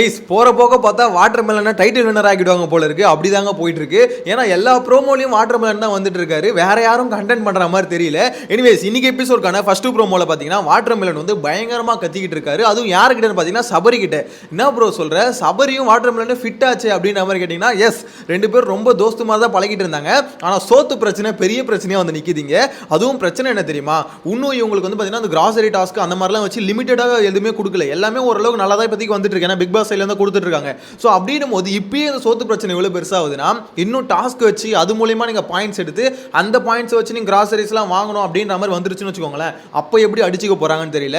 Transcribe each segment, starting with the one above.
Guys, போகிற போக பார்த்தா வாட்டர் மெலனை டைட்டில் வின்னர் ஆகிடுவாங்க போல இருக்கு. அப்படிதாங்க போயிட்டு இருக்கு ஏன்னா எல்லா ப்ரோமோலையும் வாட்டர் மெலன் தான் வந்துட்டு இருக்காரு வேற யாரும் கண்டென்ட் பண்ணுற மாதிரி தெரியல. எனிவேஸ் இன்னைக்கு எபிசோட்கான ஃபர்ஸ்ட் ப்ரோமோல பார்த்தீங்கன்னா வாட்டர் மெலன் வந்து பயங்கரமாக கத்திக்கிட்டு இருக்காரு அதுவும் யாருக்கிட்டன்னு பார்த்தீங்கன்னா சபரி கிட்ட. என்ன ப்ரோ சொல்கிற சபரியும் வாட்டர் மெலனும் ஃபிட் ஆச்சு அப்படின்ற மாதிரி கேட்டிங்கன்னா எஸ் ரெண்டு பேரும் ரொம்ப தோஸ்து மாதிரி தான் பழகிட்டு இருந்தாங்க. ஆனால் சோத்து பிரச்சனை பெரிய பிரச்சனையாக வந்து நிற்கிதுங்க அதுவும் பிரச்சனை என்ன தெரியுமா? இன்னும் இவங்களுக்கு வந்து பார்த்தீங்கன்னா அந்த கிராசரி டாஸ்க் அந்த மாதிரிலாம் வச்சு லிமிட்டடாக எதுவுமே கொடுக்கல. எல்லாமே ஓரளவுக்கு நல்லா தான் இப்போதைக்கு வந்துட்டு இருக்கு ஏன்னா பிக் பாஸ் சைட்ல இருந்து கொடுத்துட்டு இருக்காங்க ஸோ அப்படின்னும் போது இப்பயே இந்த சோத்து பிரச்சனை எவ்வளவு பெருசாகுதுன்னா இன்னும் டாஸ்க் வச்சு அது மூலியமா நீங்க பாயிண்ட்ஸ் எடுத்து அந்த பாயிண்ட்ஸ் வச்சு நீங்க கிராசரிஸ்லாம் வாங்கணும் அப்படின்ற மாதிரி வந்துருச்சுன்னு வச்சுக்கோங்களேன். அப்போ எப்படி அடிச்சுக்க போறாங்கன்னு தெரியல.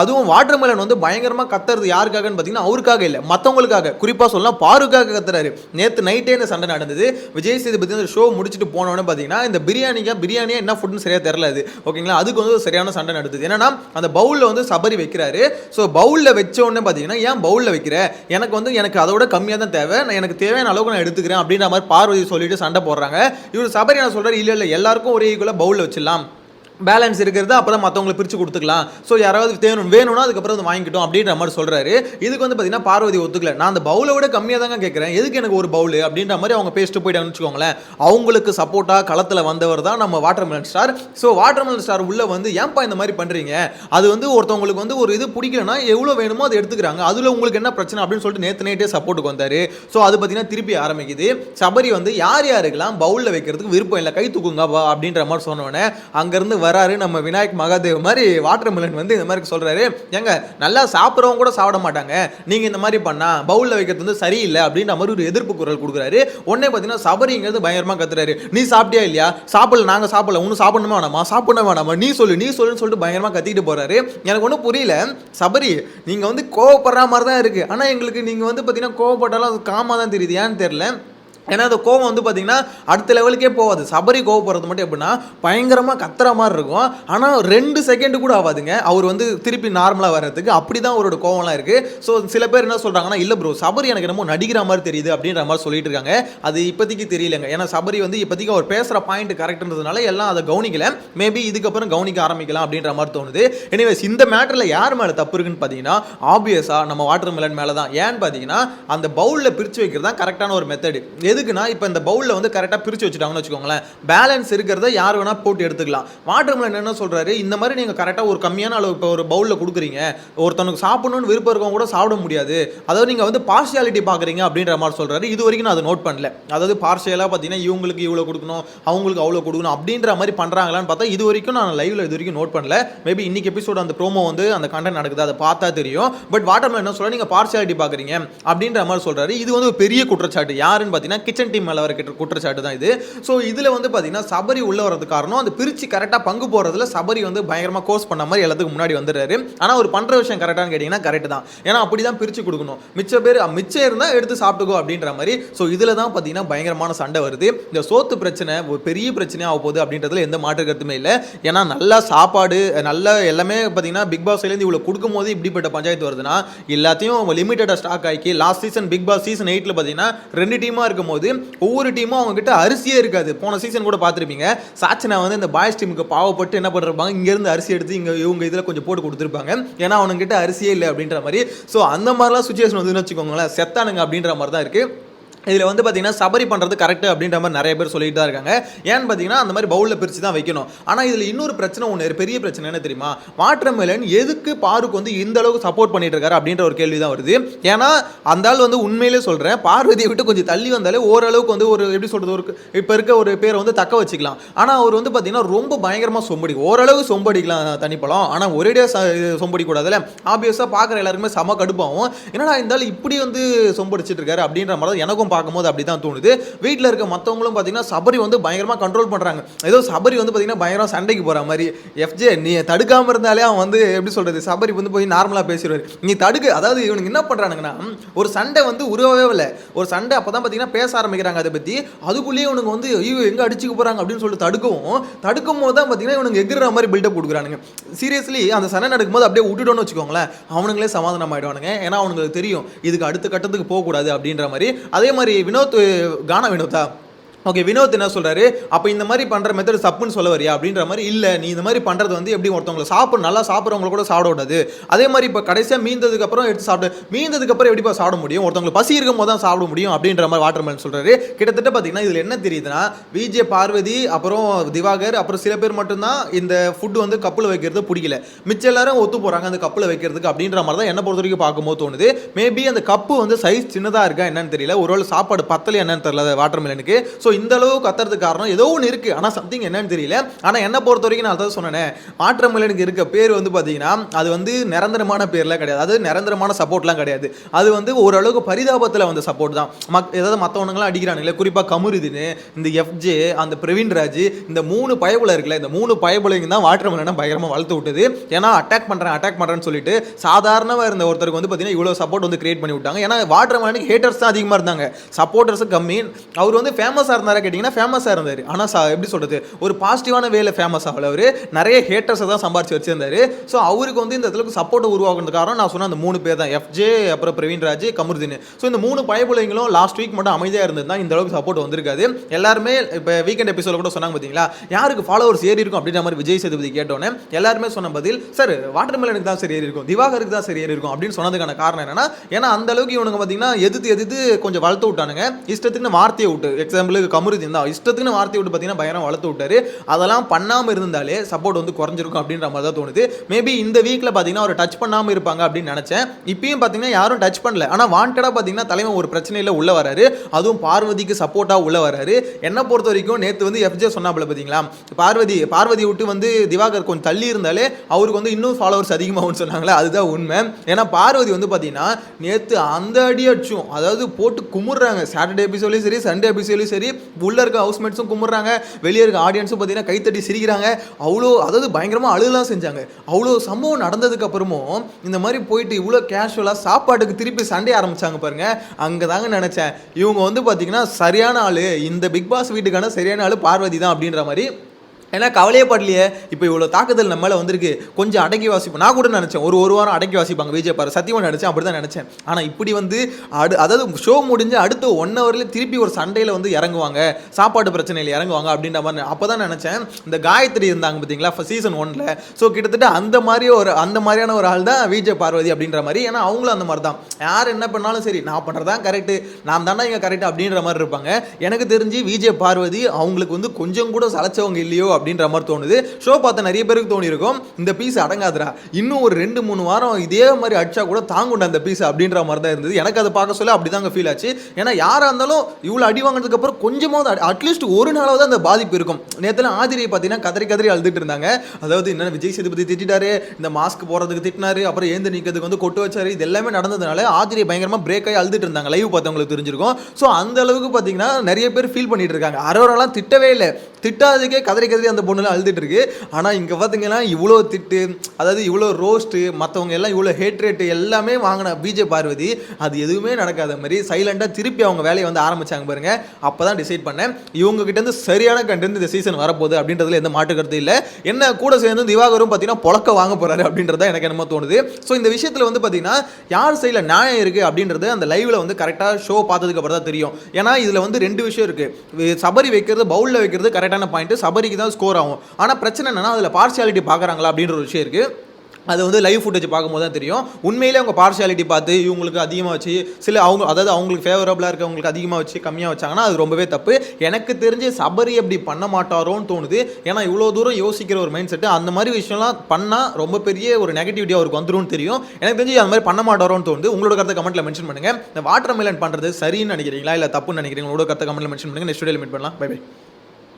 அதுவும் வாட்டர் மெலன் வந்து பயங்கரமா கத்துறது யாருக்காகன்னு பார்த்தீங்கன்னா அவருக்காக இல்லை. மற்றவங்களுக்காக குறிப்பா சொல்லலாம் பாருக்காக கத்துறாரு. நேற்று நைட்டே இந்த சண்டை நடந்தது. விஜய் சேதுபதி அந்த ஷோ முடிச்சுட்டு போனோன்னு பார்த்தீங்கன்னா இந்த பிரியாணிக்கு பிரியாணியா என்ன ஃபுட்னு சரியா தெரியல அது. ஓகேங்களா அதுக்கு வந்து ஒரு சரியான சண்டை நடந்தது. என்னன்னா அந்த பவுல்ல வந்து சபரி வைக்கிறாரு. ஸோ பவுல்ல வச்ச உடனே பார்த்தீங்கன்னா ஏன் பவுல்ல வைக்கிற? எனக்கு வந்து எனக்கு அதோட கம்மியாக தான் தேவை. நான் எனக்கு தேவையான அளவுக்கு நான் எடுத்துக்கிறேன் அப்படின்ற மாதிரி பார்வதி சொல்லிட்டு சண்டை போடுறாங்க. இவர் சபரி என்ன சொல்றாரு? இல்ல இல்ல எல்லாருக்கும் ஒரே ஈக்குவலாக பவுலில் வச்சிடலாம். பேலன்ஸ் இருக்கிறது அப்போ தான் மற்றவங்களை பிரித்து கொடுத்துக்கலாம். ஸோ யாராவது தேணும் வேணும்னா அதுக்கப்புறம் வந்து வாங்கிக்கிட்டோம் அப்படின்ற மாதிரி சொல்கிறாரு இதுக்கு வந்து பார்த்தீங்கன்னா பார்வதி ஒத்துக்கல. நான் அந்த பவுலை விட கம்மியாக தாங்க கேட்குறேன் எதுக்கு எனக்கு ஒரு பவுல் அப்படின்ற மாதிரி அவங்க பேசிட்டு போயிட்டாங்கன்னு வச்சுக்கோங்களேன். அவங்களுக்கு சப்போர்ட்டாக களத்தில் வந்தவர் தான் நம்ம watermelon star so watermelon star உள்ள வந்து ஏன்பா இந்த மாதிரி பண்ணுறீங்க அது வந்து ஒருத்தவங்களுக்கு வந்து ஒரு இது பிடிக்கலன்னா எவ்வளோ வேணுமோ அதை எடுத்துக்கிறாங்க. அதில் உங்களுக்கு என்ன பிரச்சனை அப்படின்னு சொல்லிட்டு நேற்று நைட்டே சப்போர்ட்டுக்கு வந்தார். ஸோ அது பார்த்தீங்கன்னா திருப்பி ஆரம்பிக்குது. சபரி வந்து யார் யாருக்கெல்லாம் பவுலில் வைக்கிறதுக்கு விருப்பம் இல்லை கை தூக்குங்க வா அப்படின்ற மாதிரி சொன்னோடனே அங்கேருந்து வராரு. நம்ம விநாயக் மகாதேவ் மாதிரி வாட்டர் மிலன் வந்து இந்த மாதிரி சொல்கிறாரு ஏங்க நல்லா சாப்பிட்றவங்க கூட சாப்பிட மாட்டாங்க. நீங்கள் இந்த மாதிரி பண்ணால் பவுலில் வைக்கிறது வந்து சரியில்லை அப்படின்ற மாதிரி ஒரு எதிர்ப்பு குரல் கொடுக்குறாரு. உடனே பார்த்தீங்கன்னா சபரிங்கிறது பயங்கரமாக கத்துறாரு. நீ சாப்பிட்டியா இல்லையா? சாப்பிடல நாங்கள் சாப்பிடல. ஒன்றும் சாப்பிடணுமா வேணாமா? சாப்பிடணும் வேணாமா? நீ சொல்லு நீ சொல்லுன்னு சொல்லிட்டு பயங்கரமாக கத்திட்டு போறாரு. எனக்கு ஒன்றும் புரியல. சபரி நீங்கள் வந்து கோவப்படுற மாதிரி தான் இருக்குது ஆனால் எங்களுக்கு நீங்கள் வந்து பார்த்தீங்கன்னா கோவப்பட்டாலும் அது காமாக தான் தெரியுது. ஏன்னு தெரில ஏன்னா அந்த கோவம் வந்து பார்த்தீங்கன்னா அடுத்த லெவலுக்கே போகாது. சபரி கோவப்படுறது மட்டும் எப்படின்னா பயங்கரமாக கத்துற மாதிரி இருக்கும். ஆனால் ரெண்டு செகண்டு கூட ஆகாதுங்க. அவர் வந்து திருப்பி நார்மலாக வர்றதுக்கு அப்படி தான் அவரோட கோவம்லாம் இருக்குது ஸோ சில பேர் என்ன சொல்கிறாங்கன்னா இல்லை ப்ரோ சபரி எனக்கு என்னமோ நடிக்கிற மாதிரி தெரியுது அப்படின்ற மாதிரி சொல்லிட்டு இருக்காங்க. அது இப்போதைக்கு தெரியலங்க. ஏன்னா சபரி வந்து இப்போதைக்கு அவர் பேசுகிற பாயிண்ட் கரெக்ட்ன்றதுனால எல்லாம் அதை கவனிக்கல. மேபி இதுக்கப்புறம் கவனிக்க ஆரம்பிக்கலாம் அப்படின்ற மாதிரி தோணுது. எனிவேஸ் இந்த மேட்டரில் யார் மேலே தப்பு இருக்குன்னு பார்த்தீங்கன்னா ஆப்வியஸாக நம்ம வாட்டர் மெலன் மேலே தான் ஏன்னு பார்த்தீங்கன்னா அந்த பவுலில் பிரித்து வைக்கிறது தான் கரெக்டான ஒரு மெத்தடு எதுக்குன்னா இப்போ இந்த பவுலில் வந்து கரெக்டாக பிரித்து வச்சுட்டாங்கன்னு வச்சுக்கோங்களேன். பேலன்ஸ் இருக்கிறத யார் வேணால் போட்டு எடுத்துக்கலாம். வாட்டர் மெலன் என்ன சொல்கிறாரு இந்த மாதிரி நீங்கள் கரெக்டாக ஒரு கம்மியான அளவு இப்போ ஒரு பவுலில் கொடுக்குறீங்க. ஒருத்தனுக்கு சாப்பிடணும்னு விருப்பம் இருக்கவங்க கூட சாப்பிட முடியாது. அதாவது நீங்கள் வந்து பார்ஷியாலிட்டி பார்க்குறீங்க அப்படின்ற மாதிரி சொல்கிறாரு இது வரைக்கும் நான் அதை நோட் பண்ணல. அதாவது பார்ஷியலாக பார்த்தீங்கன்னா இவங்களுக்கு இவ்வளோ கொடுக்கணும் அவங்களுக்கு அவ்வளோ கொடுக்கணும் அப்படின்ற மாதிரி பண்ணுறாங்களான்னு பார்த்தா இது வரைக்கும் நான் லைவில் இது வரைக்கும் நோட் பண்ணல. மேபி இன்னைக்கு எபிசோட் அந்த ப்ரோமோ வந்து அந்த கண்டென்ட் நடக்குது அதை பார்த்தா தெரியும். பட் வாட்டர் என்ன சொல்கிறார் நீங்கள் பார்ஷியாலிட்டி பார்க்குறீங்க அப்படின்ற மாதிரி சொல்கிறாரு இது வந்து ஒரு பெரிய குற்றச்சாட்டு. யாருன்னு பார்த்தீங்கன்னா கிச்சன் டீம் மேலே வர கிட்ட குற்றச்சாட்டு தான் இது. ஸோ இதில் வந்து பார்த்தீங்கன்னா சபரி உள்ள வரதுக்கு காரணம் அந்த பிரித்து கரெக்டாக பங்கு போகிறதுல சபரி வந்து பயங்கரமாக கோர்ஸ் பண்ண மாதிரி எல்லாத்துக்கும் முன்னாடி வந்துடுறாரு. ஆனால் அவர் பண்ணுற விஷயம் கரெக்டானு கேட்டிங்கன்னா கரெக்ட் தான். ஏன்னா அப்படி தான் பிரித்து கொடுக்கணும். மிச்ச பேர் மிச்சம் இருந்தால் எடுத்து சாப்பிட்டுக்கோ அப்படின்ற மாதிரி. ஸோ இதில் தான் பார்த்தீங்கன்னா பயங்கரமான சண்டை வருது. இந்த சோத்து பிரச்சனை ஒரு பெரிய பிரச்சனையாக போகுது அப்படின்றதுல எந்த மாற்று கருத்துமே இல்லை. ஏன்னா நல்லா சாப்பாடு நல்ல எல்லாமே பார்த்தீங்கன்னா பிக் பாஸ்லேருந்து இவ்வளோ கொடுக்கும் போது இப்படிப்பட்ட பஞ்சாயத்து வருதுன்னா எல்லாத்தையும் லிமிட்டடாக ஸ்டாக் ஆக்கி last season Bigg Boss season எயிட்டில் பார்த்தீங்கன்னா ரெண்டு டீமாக இருக்கும் போது ஒவ்வொரு டீமும் அவங்ககிட்ட அரிசியே இருக்காது. போன சீசன் கூட பார்த்துருப்பீங்க. சாச்சனா வந்து இந்த பாய்ஸ் டீமுக்கு பாவப்பட்டு என்ன பண்ணிருப்பாங்க? இங்கேருந்து அரிசி எடுத்து இங்கே இவங்க இதில் கொஞ்சம் போட்டு கொடுத்துருப்பாங்க. ஏன்னா அவனுங்கிட்ட அரிசியே இல்லை அப்படின்ற மாதிரி. ஸோ அந்த மாதிரிலாம் சுச்சுவேஷன் வந்துன்னு வச்சுக்கோங்களேன். செத்தானுங்க அப்படின்ற மாதிரி தான் இருக்குது இதில் வந்து பார்த்தீங்கன்னா சபரி பண்ணுறது கரெக்ட் அப்படின்ற மாதிரி நிறைய பேர் சொல்லிட்டு தான் இருக்காங்க. ஏன்னு பார்த்தீங்கன்னா அந்த மாதிரி பவுலில் பிரித்து தான் வைக்கணும். ஆனால் இதில் இன்னொரு பிரச்சனை ஒன்று பெரிய பிரச்சனை என்ன தெரியுமா? வாட்டர்மெலன் எதுக்கு பாருக்கு வந்து இந்த அளவுக்கு சப்போர்ட் பண்ணிட்டு இருக்காரு அப்படின்ற ஒரு கேள்வி தான் வருது. ஏன்னா அந்த ஆள் வந்து உண்மையிலே சொல்கிறேன் பார்வதியை விட்டு கொஞ்சம் தள்ளி வந்தாலே ஓரளவுக்கு வந்து ஒரு எப்படி சொல்கிறது ஒரு இப்போ இருக்க ஒரு பேரை வந்து தக்க வச்சுக்கலாம். ஆனால் அவர் வந்து பார்த்தீங்கன்னா ரொம்ப பயங்கரமாக சொம்படி ஓரளவு சொம்படிக்கலாம் தனிப்பழம். ஆனால் ஒரேடியாக சொம்படி கூடாதுல்ல. ஆப்வியஸாக பார்க்குற எல்லாருக்குமே செம கடுப்பாகும் என்னடா இந்த ஆள் இப்படி வந்து சொம்படிச்சிட்டு இருக்காரு அப்படின்ற மாதிரி தான் எனக்கும் பார்க்கும்போது அப்படி தான் தோணுது. வீட்டில் இருக்க மற்றவங்களும் பார்த்தீங்கன்னா சபரி வந்து பயங்கரமாக கண்ட்ரோல் பண்ணுறாங்க ஏதோ சபரி வந்து பார்த்தீங்கன்னா பயங்கரம் சண்டைக்கு போகிற மாதிரி. எஃப்ஜே நீ தடுக்காமல் இருந்தாலே அவன் வந்து எப்படி சொல்கிறது சபரி வந்து போய் நார்மலாக பேசிடுவார். நீ தடுக்கு. அதாவது இவனுக்கு என்ன பண்ணுறானுங்கன்னா ஒரு சண்டை வந்து உருவவே இல்லை. ஒரு சண்டை அப்போ தான் பார்த்தீங்கன்னா பேச ஆரம்பிக்கிறாங்க அதை பற்றி அதுக்குள்ளேயே இவனுக்கு வந்து ஐயோ எங்கே அடிச்சுக்க போகிறாங்க அப்படின்னு சொல்லிட்டு தடுக்கவும் தடுக்கும் போது தான் பார்த்தீங்கன்னா இவனுக்கு எகிற மாதிரி பில்டப் கொடுக்குறானுங்க. சீரியஸ்லி அந்த சண்டை நடக்கும்போது அப்படியே விட்டுட்டோன்னு வச்சுக்கோங்களேன் அவனுங்களே சமாதானம் ஆகிடுவானுங்க ஏன்னா அவனுங்களுக்கு தெரியும் இதுக்கு அடுத்த கட்டத்துக்கு போகக்கூடாது அப்படின்ற மாதிரி. அதே மாதிரி மாதிரி வினோத் கானா வினோதா ஓகே வினோத் என்ன சொல்கிறாரு அப்போ இந்த மாதிரி பண்ணுற மெத்தட் தப்புன்னு சொல்ல வரியா? அப்படின்ற மாதிரி இல்லை நீ இந்த மாதிரி பண்ணுறது வந்து எப்படி ஒருத்தவங்களை சாப்பிட நல்லா சாப்பிட்றவங்கள கூட சாப்பிட விடாது. அதே மாதிரி இப்போ கடைசியாக மீந்ததுக்கப்புறம் எடுத்து சாப்பிட. மீந்ததுக்கப்புறம் எப்படிப்பா சாப்பிட முடியும்? ஒருத்தவங்களுக்கு பசி இருக்கும் போது தான் சாப்பிட முடியும் அப்படின்ற மாதிரி வாட்டர்மேலன் சொல்கிறாரு கிட்டத்தட்ட பார்த்தீங்கன்னா இதில் என்ன தெரியுதுன்னா விஜே பார்வதி அப்புறம் திவாகர் அப்புறம் சில பேர் மட்டும்தான் இந்த ஃபுட்டு வந்து கப்பில் வைக்கிறது பிடிக்கல. மிச்சம் எல்லாரும் ஒத்து போகிறாங்க அந்த கப்பில் வைக்கிறதுக்கு அப்படின்ற மாதிரி தான் என்ன பொறுத்த வரைக்கும் பார்க்கும்போது தோணுது. மேபி அந்த கப்பு வந்து சைஸ் சின்னதாக இருக்கா என்னன்னு தெரியல. ஒருவேளை சாப்பாடு பத்தலையே என்னன்னு தெரியல வாட்டர்மெலனுக்கு ஸோ இந்த அளவு கத்துறதுக்கு காரணம் ஏதோ ஒன்று இருக்கு. ஆனால் சம்திங் என்னன்னு தெரியல. ஆனால் என்னை பொறுத்த வரைக்கும் நான் அதான் சொன்னேன். வாட்டர்மெலனுக்கு இருக்க பேர் வந்து பார்த்தீங்கன்னா அது வந்து நிரந்தரமான பேர்லாம் கிடையாது. அது நிரந்தரமான சப்போர்ட்லாம் கிடையாது. அது வந்து ஓரளவுக்கு பரிதாபத்தில் வந்த சப்போர்ட் தான். மக் ஏதாவது மற்றவனுங்களாம் அடிக்கிறானுங்களே. குறிப்பாக கமுருதின்னு இந்த எஃப்ஜே அந்த பிரவீன் ராஜ் இந்த மூணு பயபுல இருக்குல்ல இந்த மூணு பயபுலைங்க தான் வாட்டர்மெலனை பயங்கரமாக வளர்த்து விட்டுது. ஏன்னா அட்டாக் பண்ணுறேன் அட்டாக் பண்ணுறேன்னு சொல்லிட்டு சாதாரணமாக இருந்த ஒருத்தருக்கு வந்து பார்த்தீங்கன்னா இவ்வளோ சப்போர்ட் வந்து கிரியேட் பண்ணி விட்டாங்க. ஏன்னா வாட்டர்மெலனுக்கு ஹேட்டர்ஸ் தான் அதிகமாக இருந்தாங்க. சப்போர்ட்டர்ஸ் கம்மி. அவர் வந்து ஃபேமஸாக இருந்தாரா கேட்டிங்கன்னா ஃபேமஸாக இருந்தார். ஆனால் சா எப்படி சொல்கிறது ஒரு பாசிட்டிவான வேல ஃபேமஸ் ஆகல அவர். நிறைய ஹேட்டர்ஸை தான் சம்பாரிச்சு வச்சிருந்தாரு. ஸோ அவருக்கு வந்து இந்த இடத்துல சப்போர்ட் உருவாகிறது காரணம் நான் சொன்ன அந்த மூணு பேர் தான். எஃப்ஜே அப்புறம் பிரவீன் ராஜ் கமருதீன். ஸோ இந்த மூணு பயபுலைங்களும் லாஸ்ட் வீக் மட்டும் அமைதியாக இருந்தது இந்த அளவுக்கு சப்போர்ட் வந்திருக்காது. எல்லாருமே இப்போ வீக்கெண்ட் எபிசோட கூட சொன்னாங்க பார்த்தீங்களா யாருக்கு ஃபாலோவர்ஸ் ஏறி இருக்கும் அப்படின்ற மாதிரி விஜய் சேதுபதி கேட்டோன்னே எல்லாருமே சொன்ன பதில் சார் வாட்டர் மெலனுக்கு தான் சரி ஏறி இருக்கும். திவாகருக்கு தான் சரி ஏறி இருக்கும். அப்படின்னு சொன்னதுக்கான காரணம் என்னன்னா ஏன்னா அந்த அளவுக்கு இவனுங்க பார்த்தீங்கன்னா எதிர்த்து எதிர்த்து கொஞ்சம் வளர்த்து விட்டானுங்க. இஷ்டத்துக்கு வார்த்தையை விட்டு எக்ஸாம்பிளுக்கு கமருதீன் தான் இஷ்டத்துக்குன்னு வார்த்தையை விட்டு பார்த்தீங்கன்னா பயங்கரம் வளர்த்து விட்டாரு. அதெல்லாம் பண்ணாமல் இருந்தாலே சப்போர்ட் வந்து குறைஞ்சிருக்கும் அப்படின்ற மாதிரி தான் தோணுது. மேபி இந்த வீக்கில் பார்த்தீங்கன்னா அவர் டச் பண்ணாமல் இருப்பாங்க அப்படின்னு நினச்சேன். இப்பயும் பார்த்தீங்கன்னா யாரும் டச் பண்ணல. ஆனால் வாண்டடாக பார்த்தீங்கன்னா தலைவன் ஒரு பிரச்சனையில் உள்ள வராரு. அதுவும் பார்வதிக்கு சப்போர்ட்டாக உள்ள வராரு. என்னை பொறுத்த வரைக்கும் நேற்று வந்து எஃப்ஜே சொன்னாப்புல பார்த்தீங்களா? பார்வதி பார்வதி விட்டு வந்து திவாகர் கொஞ்சம் தள்ளி இருந்தாலே அவருக்கு வந்து இன்னும் ஃபாலோவர்ஸ் அதிகமாகும்னு சொன்னாங்களே அதுதான் உண்மை. ஏன்னா பார்வதி வந்து பார்த்தீங்கன்னா நேற்று அந்த அடி அடிச்சும் அதாவது போட்டு குமுறுறாங்க. சாட்டர்டே எபிசோட்லையும் சரி சண்டே எபிசோட்லையும் சரி உள்ளே இருக்க ஹவுஸ்மேட்ஸும் கும்பிட்றாங்க. வெளியே இருக்க ஆடியன்ஸும் பார்த்தீங்கன்னா கைத்தட்டி சிரிக்கிறாங்க. அவ்வளோ அதாவது பயங்கரமாக அழுகலாம் செஞ்சாங்க. அவ்வளோ சம்பவம் நடந்ததுக்கு அப்புறமும் இந்த மாதிரி போயிட்டு இவ்வளோ கேஷுவலாக சாப்பாட்டுக்கு திருப்பி சண்டே ஆரம்பிச்சாங்க பாருங்க. அங்கே தாங்க நினச்சேன். இவங்க வந்து பார்த்தீங்கன்னா சரியான ஆள். இந்த பிக் பாஸ் வீட்டுக்கான சரியான ஆள் பார்வதி தான் அப்படின்ற மாதிரி ஏன்னா கவலையே படலையே. இப்போ இவ்வளோ தாக்குதல் நம்ம மேலே வந்திருக்கு. கொஞ்சம் அடக்கி வாசிப்போம். நான் கூட நினச்சேன். ஒரு ஒரு வாரம் அடக்கி வாசிப்பாங்க விஜய் பாரு. சத்தியமாக நினச்சேன். அப்படி தான் நினச்சேன். ஆனால் இப்படி வந்து அடு அதாவது ஷோ முடிஞ்சு அடுத்த ஒன் ஹவரில் திருப்பி ஒரு சண்டையில் வந்து இறங்குவாங்க. சாப்பாடு பிரச்சனையில் இறங்குவாங்க அப்படின்ற மாதிரி அப்போ தான் நினச்சேன். இந்த காயத்ரி இருந்தாங்க பார்த்தீங்களா சீசன் ஒன்ல ஸோ கிட்டத்தட்ட அந்த மாதிரி ஒரு அந்த மாதிரியான ஒரு ஆள் தான் விஜய் பார்வதி அப்படின்ற மாதிரி. ஏன்னா அவங்களும் அந்த மாதிரி தான் யார் என்ன பண்ணாலும் சரி நான் பண்ணுறது தான் கரெக்டு நான் தானே இங்கே கரெக்ட் அப்படின்ற மாதிரி இருப்பாங்க. எனக்கு தெரிஞ்சு விஜய் பார்வதி அவங்களுக்கு வந்து கொஞ்சம் கூட சளைச்சவங்க இல்லையோ அப்படின்ற மாதிரி தோணுது. ஷோ பார்த்த நிறைய பேருக்கு தோணி இருக்கும் இந்த பீஸ் அடங்காதுடா. இன்னும் ஒரு ரெண்டு மூணு வாரம் இதே மாதிரி அடிச்சா கூட தாங்குண்டா அந்த பீஸ் அப்படின்ற மாதிரி தான் இருந்தது. எனக்கு அதை பார்க்க சொல்ல அப்படி தாங்க ஃபீல் ஆச்சு. ஏன்னா யாராக இருந்தாலும் இவ்வளோ அடி வாங்கினதுக்கு அப்புறம் கொஞ்சமாவது அட்லீஸ்ட் ஒரு நாளாவது அந்த பாதிப்பு இருக்கும். நேற்றுல ஆதிரியை பார்த்தீங்கன்னா கதறி கதறி அழுதுட்டு இருந்தாங்க. அதாவது என்னென்ன விஜய் சேதுபதி திட்டாரு இந்த மாஸ்க் போகிறதுக்கு திட்டினாரு அப்புறம் ஏந்து நிற்கிறதுக்கு வந்து கொட்டு வச்சாரு இது எல்லாமே நடந்ததுனால ஆதிரியை பயங்கரமாக பிரேக் ஆகி அழுதுட்டு இருந்தாங்க. லைவ் பார்த்தவங்களுக்கு தெரிஞ்சிருக்கும். ஸோ அந்த அளவுக்கு பார்த்தீங்கன்னா நிறைய பேர் ஃபீல் பண்ணிட்டு இருக்காங்க. அரோரெல்லாம் திட்டவே இல்லை. திட்டாததுக்கே கதறி கதறி அந்த பொண்ணுலாம் அழுதுட்டு இருக்கு ஆனால் இங்கே பார்த்தீங்கன்னா இவ்வளோ திட்டு அதாவது இவ்வளோ ரோஸ்ட்டு மற்றவங்க எல்லாம் இவ்வளோ ஹேட் ரேட்டு எல்லாமே வாங்கின பிஜே பார்வதி. அது எதுவுமே நடக்காத மாதிரி சைலண்டாக திருப்பி அவங்க வேலையை வந்து ஆரம்பிச்சாங்க பாருங்க. அப்போ தான் டிசைட் பண்ணேன் இவங்ககிட்டேருந்து சரியான கண்டென்ட் இந்த சீசன் வரப்போகுது அப்படின்றதுல எந்த மாற்று கருத்து இல்லை. என்ன கூட சேர்ந்து திவாகரும் பார்த்தீங்கன்னா புழக்க வாங்க போகிறாரு அப்படின்றத எனக்கு என்னமோ தோணுது. ஸோ இந்த விஷயத்தில் வந்து பார்த்தீங்கன்னா யார் சைடில் நியாயம் இருக்குது அப்படின்றது அந்த லைவில் வந்து கரெக்டாக ஷோ பார்த்ததுக்கு அப்புறம் தான் தெரியும். ஏன்னா இதில் வந்து ரெண்டு விஷயம் இருக்குது சபரி வைக்கிறது பவுலில் வைக்கிறது கரெக்டான பாயிண்ட் சபரிக்கு தான் ஸ்கோர் ஆகும். ஆனால் பிரச்சனை என்னென்னா அதில் பார்சியாலிட்டி பார்க்குறாங்களா அப்படின்ற ஒரு விஷயம் இருக்குது அது வந்து லைவ் ஃபுட்டேஜ் பார்க்கும்போது தான் தெரியும். உண்மையிலே அவங்க பார்ஷியாலிட்டி பார்த்து இவங்களுக்கு அதிகமாக வச்சு சில அவங்க அதாவது அவங்களுக்கு ஃபேவரபுளாக இருக்கவங்களுக்கு அதிகமாக வச்சு கம்மியாக வச்சாங்கன்னா அது ரொம்பவே தப்பு. எனக்கு தெரிஞ்சு சபரி அப்படி பண்ண மாட்டாரோன்னு தோணுது. ஏன்னா இவ்வளோ தூரம் யோசிக்கிற ஒரு மைண்ட் செட்டு அந்த மாதிரி விஷயம்லாம் பண்ணால் ரொம்ப பெரிய ஒரு நெகட்டிவிட்டி அவருக்கு வந்துரும்னு தெரியும். எனக்கு தெரிஞ்சு அந்த மாதிரி பண்ண மாட்டாரோன்னு தோணுது. உங்களோட கருத்தை கமெண்ட்டில் மென்ஷன் பண்ணுங்கள் இந்த வாட்டர் மெலன் பண்ணுறது சரின்னு நினைக்கிறீங்களா? இல்லை தப்புன்னு நினைக்கிறீங்க உங்களோட கருத்தை கமெண்ட்டில் மென்ஷன் பண்ணுங்கள் நெக்ஸ்ட் வீடியோ மீட் பண்ணலாம். Bye bye